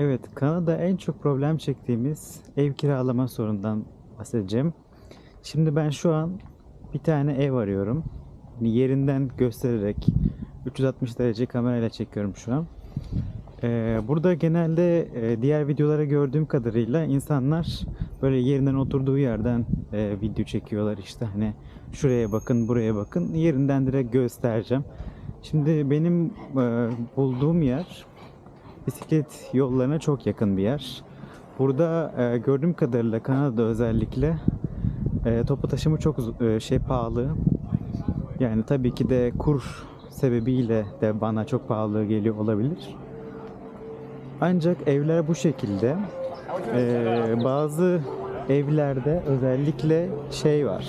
Evet, Kanada en çok problem çektiğimiz ev kiralama sorundan bahsedeceğim. Şimdi ben şu an bir tane ev arıyorum. Hani Yerinden göstererek 360 derece kamerayla çekiyorum şu an. Ee, burada genelde e, diğer videolara gördüğüm kadarıyla insanlar böyle yerinden oturduğu yerden e, video çekiyorlar işte hani şuraya bakın buraya bakın yerinden direkt göstereceğim. Şimdi benim e, bulduğum yer bisiklet yollarına çok yakın bir yer. Burada e, gördüğüm kadarıyla Kanada'da özellikle e, toplu taşıma çok e, şey pahalı. Yani tabii ki de kur sebebiyle de bana çok pahalı geliyor olabilir. Ancak evler bu şekilde. E, bazı evlerde özellikle şey var.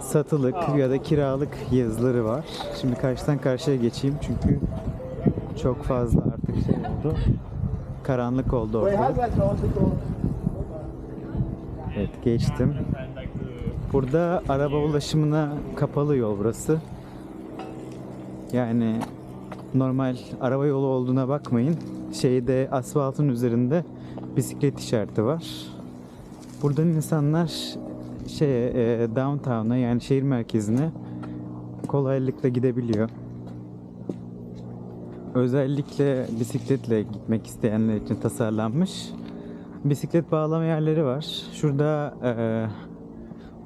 Satılık ya da kiralık yazıları var. Şimdi karşıdan karşıya geçeyim çünkü çok fazla artık şey oldu. Karanlık oldu ortalık. Evet geçtim. Burada araba ulaşımına kapalı yol burası. Yani normal araba yolu olduğuna bakmayın. Şeyde asfaltın üzerinde bisiklet işareti var. Buradan insanlar şeye e, downtown'a yani şehir merkezine kolaylıkla gidebiliyor. Özellikle bisikletle gitmek isteyenler için tasarlanmış bisiklet bağlama yerleri var. Şurada e,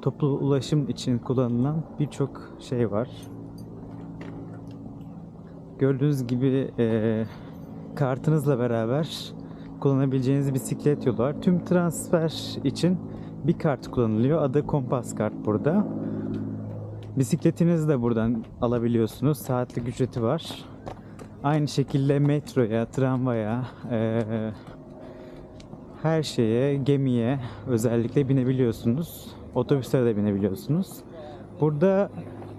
toplu ulaşım için kullanılan birçok şey var. Gördüğünüz gibi e, kartınızla beraber kullanabileceğiniz bisiklet yolu var. Tüm transfer için bir kart kullanılıyor. Adı Kompas kart burada. Bisikletinizi de buradan alabiliyorsunuz. Saatlik ücreti var. Aynı şekilde metroya, tramvaya, e, her şeye, gemiye özellikle binebiliyorsunuz. Otobüslere de binebiliyorsunuz. Burada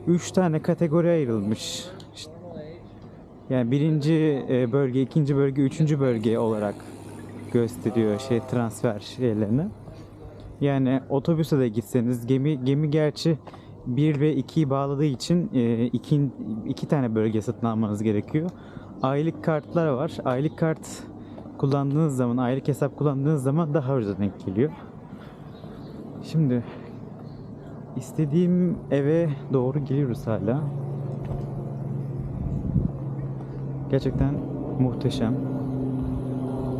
3 tane kategori ayrılmış. İşte- Yani birinci e, bölge, ikinci bölge, üçüncü bölge olarak gösteriyor şey transfer şeylerini. Yani otobüse de gitseniz gemi gemi gerçi 1 ve 2'yi bağladığı için e, iki, iki tane bölge satın almanız gerekiyor. Aylık kartlar var. Aylık kart kullandığınız zaman, aylık hesap kullandığınız zaman daha ucuza denk geliyor. Şimdi istediğim eve doğru geliyoruz hala. Gerçekten muhteşem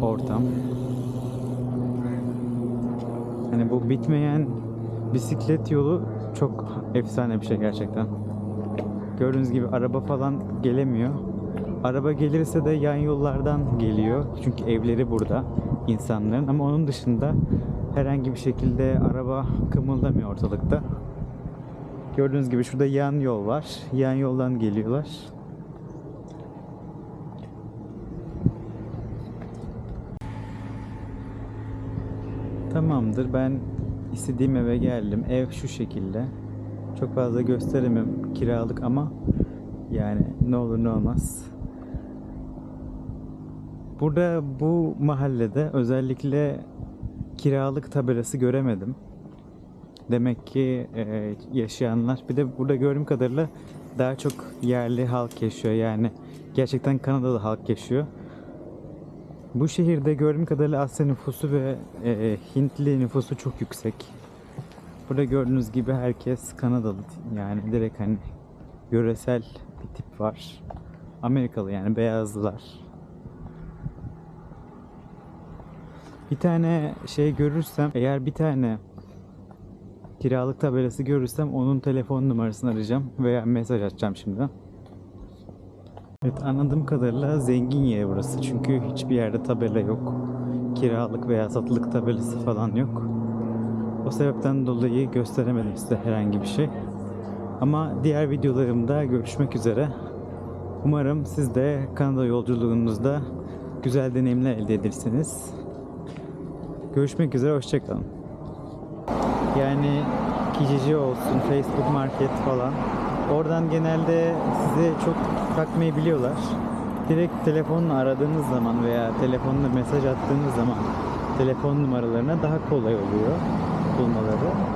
ortam. Hani bu bitmeyen bisiklet yolu çok efsane bir şey gerçekten. Gördüğünüz gibi araba falan gelemiyor. Araba gelirse de yan yollardan geliyor. Çünkü evleri burada insanların ama onun dışında herhangi bir şekilde araba kımıldamıyor ortalıkta. Gördüğünüz gibi şurada yan yol var. Yan yoldan geliyorlar. Tamamdır. Ben istediğim eve geldim. Ev şu şekilde. Çok fazla gösteremem kiralık ama yani ne olur ne olmaz. Burada bu mahallede özellikle kiralık tabelası göremedim. Demek ki e, yaşayanlar bir de burada gördüğüm kadarıyla daha çok yerli halk yaşıyor yani gerçekten Kanadalı halk yaşıyor. Bu şehirde gördüğüm kadarıyla Asya nüfusu ve e, Hintli nüfusu çok yüksek. Burada gördüğünüz gibi herkes Kanadalı yani direkt hani yöresel bir tip var. Amerikalı yani beyazlılar. Bir tane şey görürsem eğer bir tane kiralık tabelası görürsem onun telefon numarasını arayacağım veya mesaj atacağım şimdi. Evet anladığım kadarıyla zengin yer burası çünkü hiçbir yerde tabela yok. Kiralık veya satılık tabelası falan yok. O sebepten dolayı gösteremedim size herhangi bir şey. Ama diğer videolarımda görüşmek üzere. Umarım siz de Kanada yolculuğunuzda güzel deneyimler elde edersiniz. Görüşmek üzere, hoşçakalın. Yani Kijiji olsun, Facebook Market falan. Oradan genelde size çok bakmayabiliyorlar. Direkt telefonla aradığınız zaman veya telefonla mesaj attığınız zaman telefon numaralarına daha kolay oluyor bulmaları.